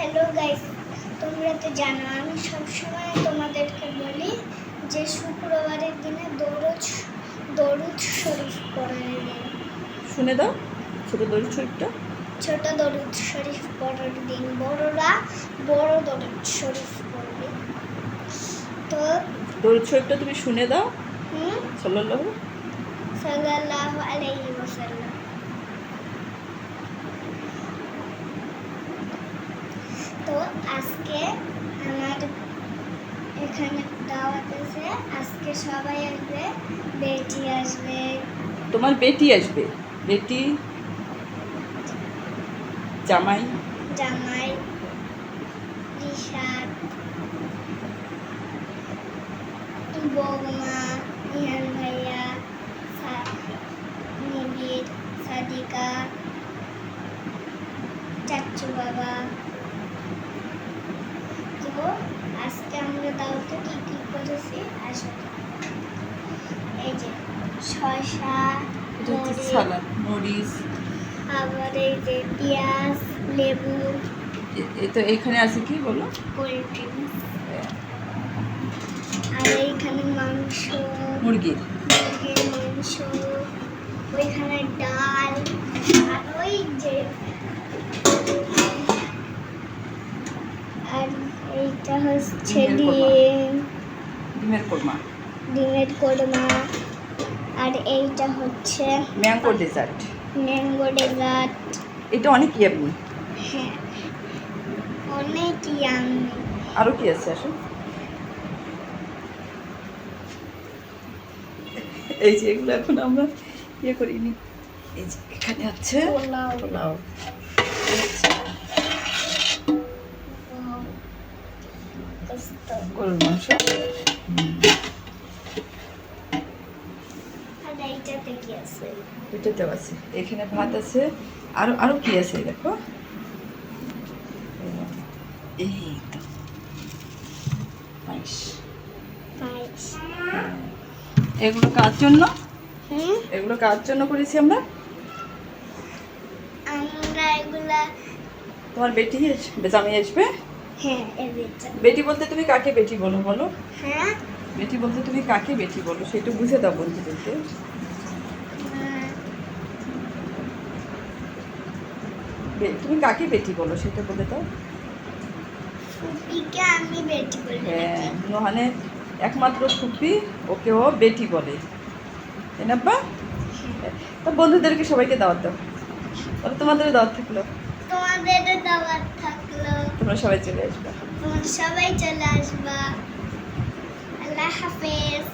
Hello guys তোমরা তো জানো আমি সবসময় তোমাদেরকে বলি যে শুক্রবারের দিনে দরুদ দরুদ শরীফ পড়ার দিন। শুনে দাও ছোট দড়ি শরীরটা ছোট দরুদ শরীফ পড়ার দিন বড়রা বড় দরুদ শরীফ পড়বে। তো দড়ি শরীরটা তুমি শুনে দাও। হুম? সাল্লাল্লাহু সাল্লাল্লাহু আলাইহি ওয়াসাল্লাম। তো আজকে আমার এখানে দাওয়াত আছে। আজকে সবাই আসবে বেটি আসবে। তোমার বেটি আসবে? বেটি? জামাই? জামাই রিশাদ বৌমা ইহান ভাইয়া সা- নিবিড় সাদিকা চাচু বাবা তো আজকে আমরা দাওতে কি কি করেছি? এই যে শসা মরিচ, সালাদ মরিচ। আবার এই যে পেঁয়াজ লেবু। তো এখানে আছে কি বলো? Cold drinks. আর এইখানে মাংস। মুরগির। মুরগির মাংস ওইখানে ডাল আর ওই যে আর এইটা হচ্ছে ডিমের কোরমা। ডিমের কোরমা ডিমের কোরমা আর এইটা হচ্ছে ম্যাঙ্গো ডেজার্ট ম্যাঙ্গো ডেজার্ট এটা অনেক ইয়ামি হ্যাঁ। অনেক ইয়ামি আরও কি আছে আসো এই যে এগুলো এখন আমরা ইয়ে করিনি। এই যে এখানে আছে পোলাও। পোলাও। গরুর মাংস। এটাতেও আছে। এখানে ভাত আছে। আরও আরও কি আছে দেখো? এই তো। পায়েস। এগুলো কার জন্য? এগুলো কার জন্য করেছি আমরা? আমরা এগুলা তোমার বেটি আসবে জামাই আসবে? হ্যাঁ বেটি বলতে তুমি কাকে বেটি বলো বলো? হ্যাঁ? বেটি বলতে তুমি কাকে বেটি বলো সেটা বুঝে দাও বন্ধুদেরকে। তুমি কাকে বেটি বলো সেটা বলে দাও। ফুপিকে আমি বেটি বলি হ্যাঁ নোহানে একমাত্র ফুপি ওকে ও বেটি বলে। তাই না বা তা বন্ধুদেরকে সবাইকে দাওয়াত দাও। তোমাদের দাওয়াত থাকল। তোমাদের দাওয়াত তোমরা সবাই চলে আসবে। সবাই চলে আসবা। আল্লাহ হাফেজ।